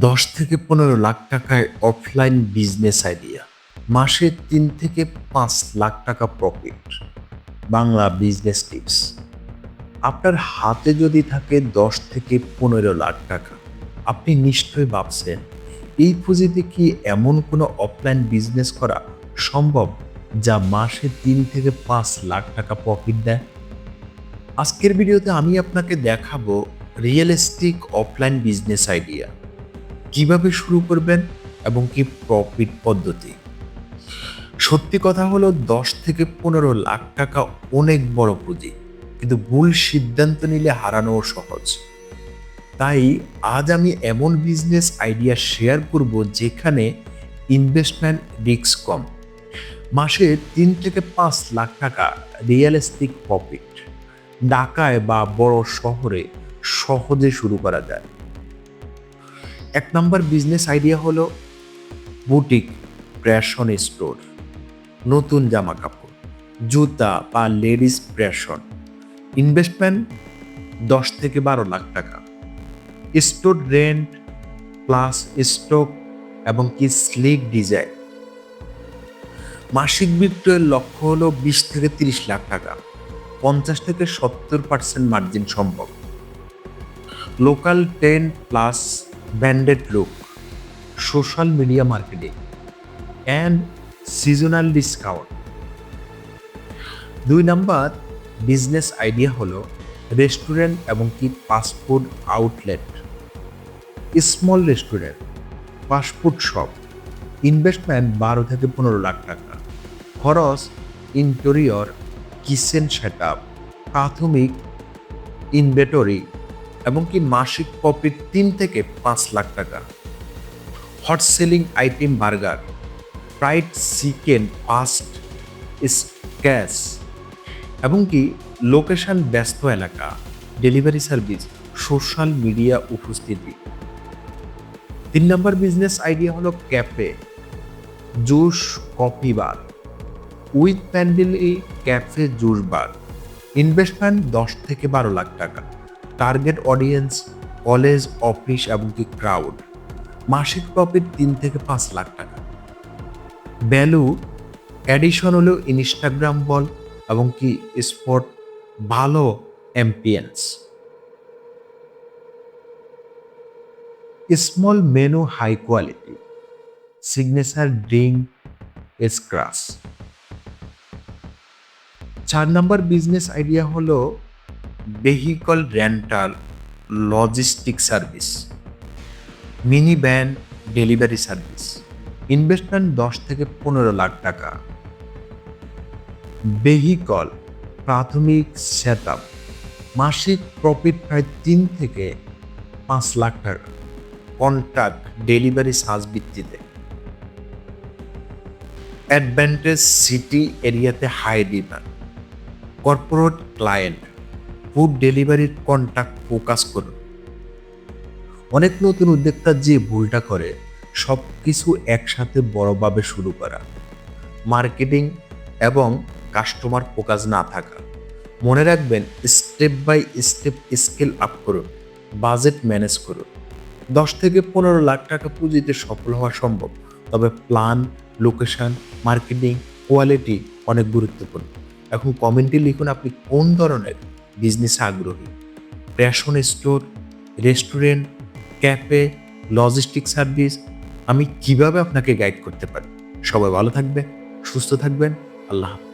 দশ থেকে পনেরো লাখ টাকায় অফলাইন বিজনেস আইডিয়া মাসে তিন থেকে পাঁচ লাখ টাকা প্রফিট বাংলা বিজনেস টিপস আপনার হাতে যদি থাকে দশ থেকে পনেরো লাখ টাকা। আপনি নিশ্চয়ই ভাবছেন, এই পুঁজিতে কি এমন কোনো অফলাইন বিজনেস করা সম্ভব যা মাসে তিন থেকে পাঁচ লাখ টাকা প্রফিট দেয়? আজকের ভিডিওতে আমি আপনাকে দেখাবো রিয়েলিস্টিক অফলাইন বিজনেস আইডিয়া কীভাবে শুরু করবেন এবং কি প্রফিট পদ্ধতি? সত্যি কথা হলো দশ থেকে পনেরো লাখ টাকা অনেক বড় পুঁজি, কিন্তু ভুল সিদ্ধান্ত নিলে হারানো সহজ। তাই আজ আমি এমন বিজনেস আইডিয়া শেয়ার করব যেখানে ইনভেস্টমেন্ট রিস্ক কম। মাসে তিন থেকে পাঁচ লাখ টাকা রিয়েলিস্টিক প্রফিট ঢাকায় বা বড় শহরে সহজে শুরু করা যায়। এক নম্বর বিজনেস আইডিয়া হলো বুটিক ফ্যাশন স্টোর নতুন জামা কাপড় জুতা বা লেডিস ফ্যাশন ইনভেস্টমেন্ট দশ থেকে বারো লাখ টাকা স্টোর রেন্ট প্লাস স্টক এবং কি স্লিক ডিজাইন মাসিক বিক্রয়ের লক্ষ্য হলো বিশ থেকে তিরিশ লাখ টাকা, পঞ্চাশ থেকে সত্তর পার্সেন্ট মার্জিন সম্ভব। Local ten plus branded look, social media marketing, and seasonal discount. দুই নাম্বার, বিজনেস আইডিয়া হলো রেস্টুরেন্ট এবং কি fast food outlet. Small restaurant fast food shop, investment বারো থেকে পনেরো লাখ টাকা। খরচ, ইন্টেরিয়র, কিচেন সেট আপ প্রাথমিক, ইনভেটরি এবং কি মাসিক প্রফিট তিন থেকে পাঁচ লাখ টাকা। Hot selling item burger fried chicken fast snacks এবং কি লোকেশন ব্যস্ত এলাকা ডেলিভারি সার্ভিস সোশ্যাল মিডিয়া উপস্থিতি। তিন নম্বর বিজনেস আইডিয়া হলো cafe juice coffee bar. With pandal cafe juice bar. Investment দশ থেকে বারো লাখ টাকা। টার্গেট অডিয়েন্স কলেজ অফিস এবং কি ক্রাউড মাসিক প্রফিট তিন থেকে পাঁচ লাখ টাকা। ভ্যালু অ্যাডিশন হলো ইনস্টাগ্রাম বল এবং কি স্পট ভালো এমপিএন্স small menu high quality signature drink স্ক্রাস চার নম্বর বিজনেস আইডিয়া হলো vehicle rental logistic service mini van delivery service investment দশ থেকে পনেরো লাখ টাকা। ভেহিকল প্রাথমিক সেট মাসিক প্রফিট প্রায় তিন থেকে পাঁচ লাখ টাকা। কন্ট্রাক্ট ডেলিভারি সার্জ ভিত্তিতে। অ্যাডভান্টেজ সিটি এরিয়াতে high demand corporate client food ডেলিভারির কন্ট্যাক্ট ফোকাস করুন। অনেক নতুন উদ্যোক্তা যে ভুলটা করে সব কিছু একসাথে বড়ভাবে শুরু করা। মার্কেটিং এবং কাস্টমার ফোকাস না থাকা। মনে রাখবেন step by step scale up করুন বাজেট ম্যানেজ করুন। দশ থেকে পনেরো লাখ টাকা পুঁজিতে সফল হওয়া সম্ভব, তবে প্ল্যান লোকেশন মার্কেটিং কোয়ালিটি অনেক গুরুত্বপূর্ণ। এখন কমেন্টে লিখুন আপনি কোন ধরনের বিজনেসে আগ্রহী। Fashion store, restaurant, cafe, logistic service, আমি কীভাবে আপনাকে গাইড করতে পারি? সবাই ভালো থাকবে সুস্থ থাকবেন, আল্লাহ হাফেজ।